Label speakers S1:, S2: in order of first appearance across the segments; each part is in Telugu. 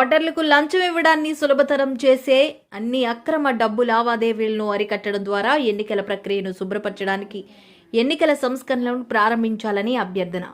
S1: ఓటర్లకు లంచం ఇవ్వడాన్ని సులభతరం చేసే అన్ని అక్రమ డబ్బు లావాదేవీలను అరికట్టడం ద్వారా ఎన్నికల ప్రక్రియను శుభ్రపరచడానికి ఎన్నికల సంస్కరణలను ప్రారంభించాలని అభ్యర్థన.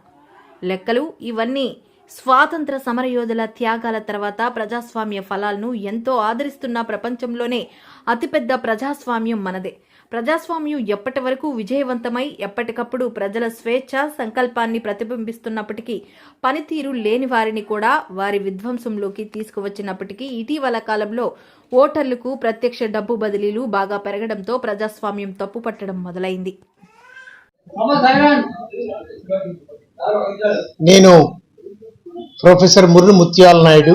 S1: లెక్కలు ఇవన్నీ స్వాతంత్ర సమరయోధుల త్యాగాల తర్వాత ప్రజాస్వామ్య ఫలాలను ఎంతో ఆదరిస్తున్న ప్రపంచంలోనే అతిపెద్ద ప్రజాస్వామ్యం మనదే. ప్రజాస్వామ్యం ఎప్పటి వరకు విజయవంతమై ఎప్పటికప్పుడు ప్రజల స్వేచ్ఛ సంకల్పాన్ని ప్రతిబింబిస్తున్నప్పటికీ పనితీరు లేని వారిని కూడా వారి విధ్వంసంలోకి తీసుకువచ్చినప్పటికీ ఇటీవల కాలంలో ఓటర్లకు ప్రత్యక్ష డబ్బు బదిలీలు బాగా పెరగడంతో ప్రజాస్వామ్యం తప్పుపట్టడం మొదలైంది.
S2: నేను ప్రొఫెసర్ మురళి ముత్యాల నాయుడు.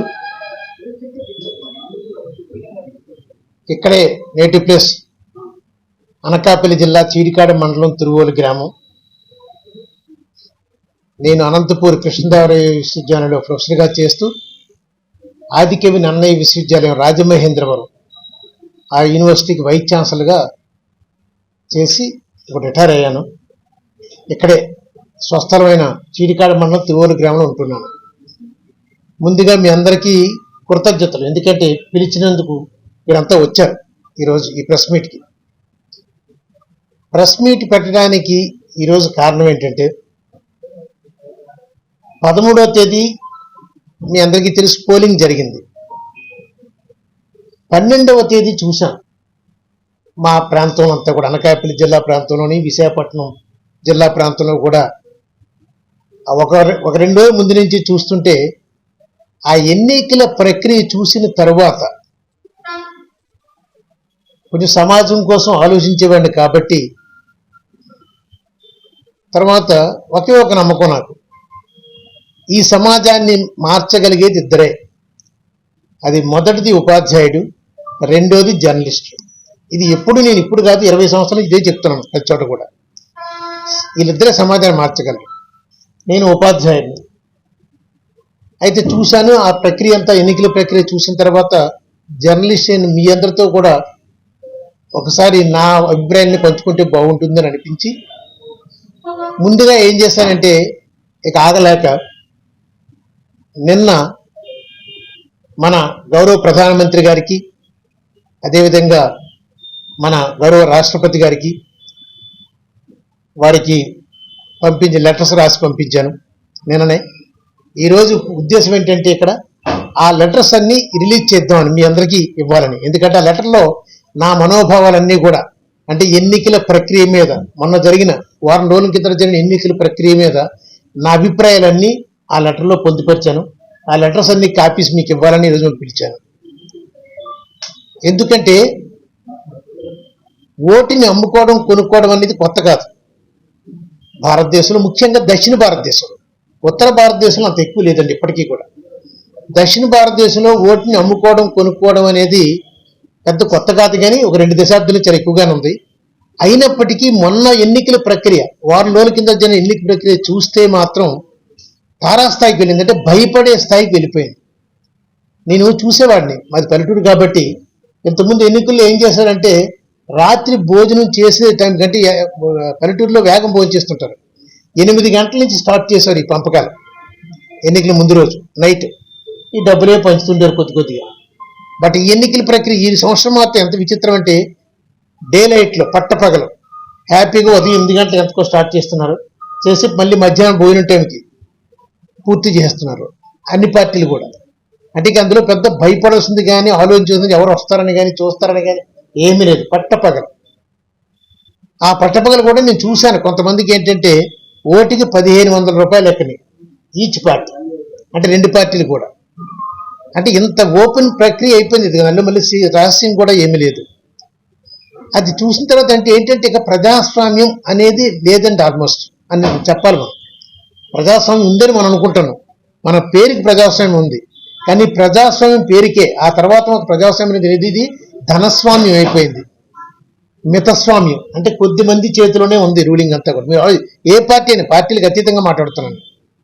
S2: ఇక్కడే నేటివ్ ప్లేస్ అనకాపల్లి జిల్లా చీడికాడ మండలం తిరువోలు గ్రామం. నేను అనంతపూర్ కృష్ణదేవరాయ విశ్వవిద్యాలయంలో ప్రొఫెసర్గా చేస్తూ ఆదికవి నన్నయ్య విశ్వవిద్యాలయం రాజమహేంద్రవరం ఆ యూనివర్సిటీకి వైస్ ఛాన్సలర్గా చేసి ఇప్పుడు రిటైర్ అయ్యాను. ఇక్కడే స్వస్థలమైన చీడికాడ మండలం తిరువోలు గ్రామంలో ఉంటున్నాను. ముందుగా మీ అందరికీ కృతజ్ఞతలు. ఎందుకంటే పిలిచినందుకు మీరంతా వచ్చారు ఈరోజు ఈ ప్రెస్ మీట్కి. ప్రెస్ మీట్ పెట్టడానికి ఈరోజు కారణం ఏంటంటే పదమూడవ తేదీ మీ అందరికీ తెలుసు పోలింగ్ జరిగింది. పన్నెండవ తేదీ చూశాం. మా ప్రాంతం అంతా కూడా అనకాపల్లి జిల్లా ప్రాంతంలోని విశాఖపట్నం జిల్లా ప్రాంతంలో కూడా ఒక ఒక రెండో ముందు నుంచి చూస్తుంటే ఆ ఎన్నికల ప్రక్రియ చూసిన తర్వాత కొంచెం సమాజం కోసం ఆలోచించేవాడిని కాబట్టి తర్వాత ఒకే ఒక నమ్మకం నాకు. ఈ సమాజాన్ని మార్చగలిగేది ఇద్దరే. అది మొదటిది ఉపాధ్యాయుడు రెండోది జర్నలిస్ట్. ఇది ఎప్పుడు నేను ఇప్పుడు కాదు ఇరవై సంవత్సరాలు ఇదే చెప్తున్నాను ప్రతి చోట కూడా. వీళ్ళిద్దరే సమాజాన్ని మార్చగలరు. నేను ఉపాధ్యాయుడిని. అయితే చూశాను ఆ ప్రక్రియ అంతా ఎన్నికల ప్రక్రియ చూసిన తర్వాత జర్నలిస్ట్ అయిన మీ అందరితో కూడా ఒకసారి నా అభిప్రాయాన్ని పంచుకుంటే బాగుంటుందని అనిపించి ముందుగా ఏం చేశానంటే ఇక ఆగలేక నిన్న మన గౌరవ ప్రధానమంత్రి గారికి అదేవిధంగా మన గౌరవ రాష్ట్రపతి గారికి వారికి పంపించి లెటర్స్ రాసి పంపించాను నిన్ననే. ఈరోజు ఉద్దేశం ఏంటంటే ఇక్కడ ఆ లెటర్స్ అన్నీ రిలీజ్ చేద్దామని మీ అందరికీ ఇవ్వాలని. ఎందుకంటే ఆ లెటర్లో నా మనోభావాలన్నీ కూడా అంటే ఎన్నికల ప్రక్రియ మీద మొన్న జరిగిన వారం రోజుల కింద జరిగిన ఎన్నికల ప్రక్రియ మీద నా అభిప్రాయాలన్నీ ఆ లెటర్లో పొందుపరిచాను. ఆ లెటర్స్ అన్ని కాపీస్ మీకు ఇవ్వాలని ఈరోజు పిలిచాను. ఎందుకంటే ఓటుని అమ్ముకోవడం కొనుక్కోవడం అనేది కొత్త కాదు. భారతదేశంలో ముఖ్యంగా దక్షిణ భారతదేశంలో ఉత్తర భారతదేశంలో అంత ఎక్కువ లేదండి ఇప్పటికీ కూడా. దక్షిణ భారతదేశంలో ఓటుని అమ్ముకోవడం కొనుక్కోవడం అనేది పెద్ద కొత్త కాదు కానీ ఒక రెండు దశాబ్దాలు చాలా ఎక్కువగానే ఉంది. అయినప్పటికీ మొన్న ఎన్నికల ప్రక్రియ వారం రోజుల కింద జరిగిన ఎన్నికల ప్రక్రియ చూస్తే మాత్రం తారాస్థాయికి వెళ్ళింది. అంటే భయపడే స్థాయికి వెళ్ళిపోయింది. నేను చూసేవాడిని. మాది పల్లెటూరు కాబట్టి ఇంతకుముందు ఎన్నికల్లో ఏం చేశారంటే రాత్రి భోజనం చేసే టైం కంటే పల్లెటూరులో వేగం భోజనం చేస్తుంటారు. ఎనిమిది గంటల నుంచి స్టార్ట్ చేశారు ఈ పంపకాలు. ఎన్నికల ముందు రోజు నైట్ ఈ డబ్బులే పంచుతుంటారు కొద్ది కొద్దిగా. బట్ ఈ ఎన్నికల ప్రక్రియ ఈ సంవత్సరం మాత్రం ఎంత విచిత్రం అంటే డే లైట్లో పట్టపగలు. హ్యాపీగా ఉదయం ఎనిమిది గంటల ఎంతకో స్టార్ట్ చేస్తున్నారు. చేసి మళ్ళీ మధ్యాహ్నం భోజనం టైంకి పూర్తి చేస్తున్నారు. అన్ని పార్టీలు కూడా. అంటే ఇక అందులో పెద్ద భయపడాల్సింది కానీ ఆలోచించింది ఎవరు వస్తారని కానీ చూస్తారని కానీ ఏమీ లేదు. పట్టపగలు. ఆ పట్టపగలు కూడా నేను చూశాను. కొంతమందికి ఏంటంటే ఓటికి పదిహేను వందల రూపాయలు ఎక్కని. Each party. అంటే రెండు పార్టీలు కూడా. అంటే ఇంత ఓపెన్ ప్రక్రియ అయిపోయింది ఇది మళ్ళీ మళ్ళీ రహస్యం కూడా ఏమీ లేదు. అది చూసిన తర్వాత అంటే ఏంటంటే ఇక ప్రజాస్వామ్యం అనేది లేదండి ఆల్మోస్ట్. అని చెప్పాలి మనం. ప్రజాస్వామ్యం ఉందని మనం అనుకుంటున్నాం. మన పేరుకి ప్రజాస్వామ్యం ఉంది. కానీ ప్రజాస్వామ్యం పేరుకే. ఆ తర్వాత ఒక ప్రజాస్వామ్యం అనేది ఇది ధనస్వామ్యం అయిపోయింది. మితస్వామ్యం. అంటే కొద్ది మంది చేతిలోనే ఉంది రూలింగ్ అంతా కూడా. మీరు ఏ పార్టీ అయినా పార్టీలకు అతీతంగా మాట్లాడుతున్నాను.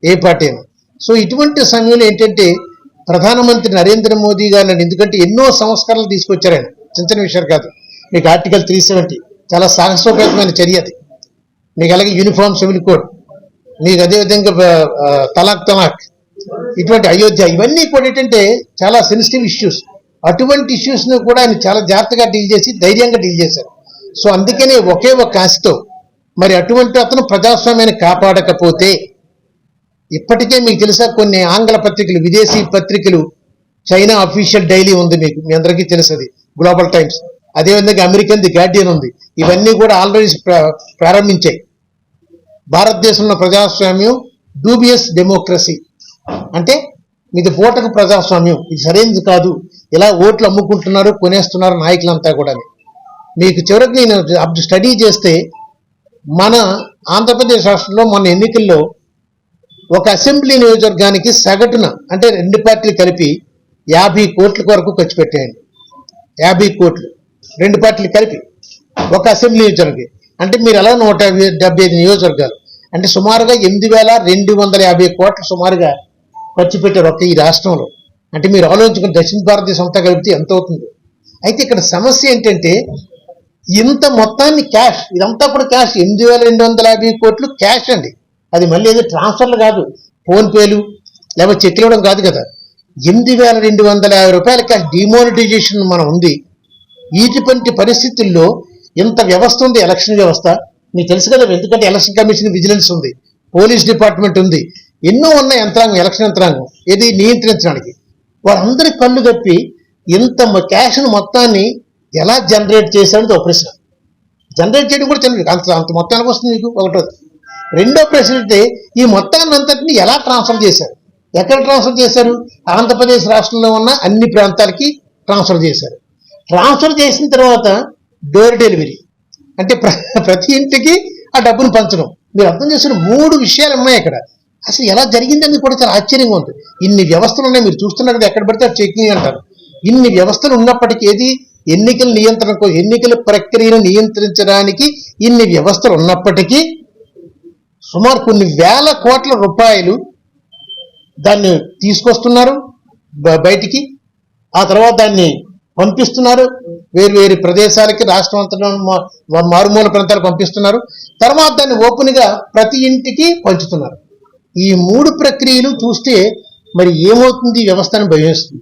S2: ఏ పార్టీ అయినా. సో ఇటువంటి సమయంలో ఏంటంటే ప్రధానమంత్రి నరేంద్ర మోదీ గారు ఎందుకంటే ఎన్నో సంస్కరణలు తీసుకొచ్చారు ఆయన. చిన్న విషయాలు కాదు. మీకు ఆర్టికల్ త్రీ సెవెంటీ చాలా సాహసోపేతమైన చర్య అది. మీకు అలాగే యూనిఫామ్ సివిల్ కోడ్ మీకు అదేవిధంగా తలాక్ తలాక్ ఇటువంటి అయోధ్య ఇవన్నీ కూడా ఏంటంటే చాలా సెన్సిటివ్ ఇష్యూస్ అటువంటి ఇష్యూస్ను కూడా ఆయన చాలా జాగ్రత్తగా డీల్ చేసి ధైర్యంగా డీల్ చేశారు. సో అందుకనే ఒకే ఒక ఆశతో మరి అటువంటి అతను ప్రజాస్వామ్యాన్ని కాపాడకపోతే ఇప్పటికే మీకు తెలుసా కొన్ని ఆంగ్ల పత్రికలు విదేశీ పత్రికలు చైనా అఫీషియల్ డైలీ ఉంది మీకు మీ అందరికీ తెలుసది గ్లోబల్ టైమ్స్ అదేవిధంగా అమెరికన్ ది గార్డియన్ ఉంది. ఇవన్నీ కూడా ఆల్రెడీ ప్రారంభించాయి. భారతదేశంలో ప్రజాస్వామ్యం డూబియస్ డెమోక్రసీ అంటే ఇది ఓటకు ప్రజాస్వామ్యం. ఇది సరైనది కాదు. ఇలా ఓట్లు అమ్ముకుంటున్నారు కొనేస్తున్నారు నాయకులంతా కూడా మీకు చివరికి నేను స్టడీ చేస్తే మన ఆంధ్రప్రదేశ్ రాష్ట్రంలో మన ఎన్నికల్లో ఒక అసెంబ్లీ నియోజకవర్గానికి సగటున అంటే రెండు పార్టీలు కలిపి యాభై కోట్ల వరకు ఖర్చు పెట్టేయండి. యాభై కోట్లు రెండు పార్టీలు కలిపి ఒక అసెంబ్లీ నియోజకవర్గం అంటే మీరు ఎలా నూట యాభై- డెబ్బై ఐదు నియోజకవర్గాలు? అంటే సుమారుగా ఎనిమిది వేల రెండు వందల యాభై కోట్లు సుమారుగా ఖర్చు పెట్టారు ఒక ఈ రాష్ట్రంలో. అంటే మీరు ఆలోచించుకుని దక్షిణ భారతదేశం అంతా కలిపితే ఎంత అవుతుంది? అయితే ఇక్కడ సమస్య ఏంటంటే ఇంత మొత్తాన్ని క్యాష్ ఇదంతా కూడా క్యాష్. ఎనిమిది వేల రెండు వందల యాభై కోట్లు క్యాష్ అండి. అది మళ్ళీ ఏదో ట్రాన్స్ఫర్లు కాదు. ఫోన్పేలు లేకపోతే చెక్లు ఇవ్వడం కాదు కదా. ఎనిమిది వేల రెండు వందల యాభై రూపాయల క్యాష్ డిమానిటైజేషన్ మనం ఉంది. ఇటువంటి పరిస్థితుల్లో ఇంత వ్యవస్థ ఉంది ఎలక్షన్ వ్యవస్థ. మీకు తెలుసు కదా ఎందుకంటే ఎలక్షన్ కమిషన్ విజిలెన్స్ ఉంది. పోలీస్ డిపార్ట్మెంట్ ఉంది. ఎన్నో ఉన్న యంత్రాంగం ఎలక్షన్ యంత్రాంగం. ఇది నియంత్రించడానికి. వారందరి కళ్ళు కప్పి ఇంత క్యాష్ను మొత్తాన్ని ఎలా జనరేట్ చేశాడో ఒక ప్రశ్న. జనరేట్ చేయడం కూడా తెలియదు అంత అంత మొత్తానికి వస్తుంది మీకు ఒకటో రెండో ప్రశ్న అంటే ఈ మొత్తాన్ని అంతటిని ఎలా ట్రాన్స్ఫర్ చేశారు? ఎక్కడ ట్రాన్స్ఫర్ చేశారు? ఆంధ్రప్రదేశ్ రాష్ట్రంలో ఉన్న అన్ని ప్రాంతాలకి ట్రాన్స్ఫర్ చేశారు. ట్రాన్స్ఫర్ చేసిన తర్వాత డోర్ డెలివరీ అంటే ప్ర- ప్రతి ఇంటికి ఆ డబ్బును పంచడం. మీరు అర్థం చేసిన మూడు విషయాలు ఉన్నాయి ఇక్కడ అసలు ఎలా జరిగిందని కూడా చాలా ఆశ్చర్యంగా ఉంది. ఇన్ని వ్యవస్థలు ఉన్నాయి. మీరు చూస్తున్నారు ఎక్కడ పడితే చెకింగ్ అంటారు. ఇన్ని వ్యవస్థలు ఉన్నప్పటికీ ఏది? ఎన్నికల నియంత్రణకు ఎన్నికల ప్రక్రియను నియంత్రించడానికి ఇన్ని వ్యవస్థలు ఉన్నప్పటికీ సుమారు కొన్ని వేల కోట్ల రూపాయలు దాన్ని తీసుకొస్తున్నారు బయటికి. ఆ తర్వాత దాన్ని పంపిస్తున్నారు. వేరు వేరు ప్రదేశాలకి రాష్ట్రం అంతటా మారుమూల ప్రాంతాలకు పంపిస్తున్నారు. తర్వాత దాన్ని ఓపెన్గా ప్రతి ఇంటికి పంచుతున్నారు. ఈ మూడు ప్రక్రియలు చూస్తే మరి ఏమవుతుంది? వ్యవస్థను వ్యవస్థ అని భయమేస్తుంది.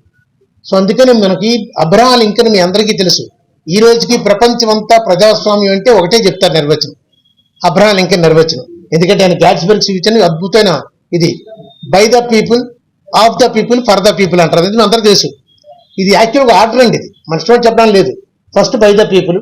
S2: సో అందుకని మనకి అబ్రహాం లింకన్ మీ అందరికీ తెలుసు. ఈ రోజుకి ప్రపంచం అంతా ప్రజాస్వామ్యం అంటే ఒకటే చెప్తారు నిర్వచనం. అబ్రహాం లింకన్ నిర్వచనం. ఎందుకంటే ఆయన గ్యాట్స్బెర్గ్ అని అద్భుతమైన ఇది. By the people of the people for the people అంటారు. అది మీ తెలుసు. ఇది యాక్చువల్గా ఆర్డర్ అండి ఇది. మన స్టోర్ చెప్పడం లేదు. First by the people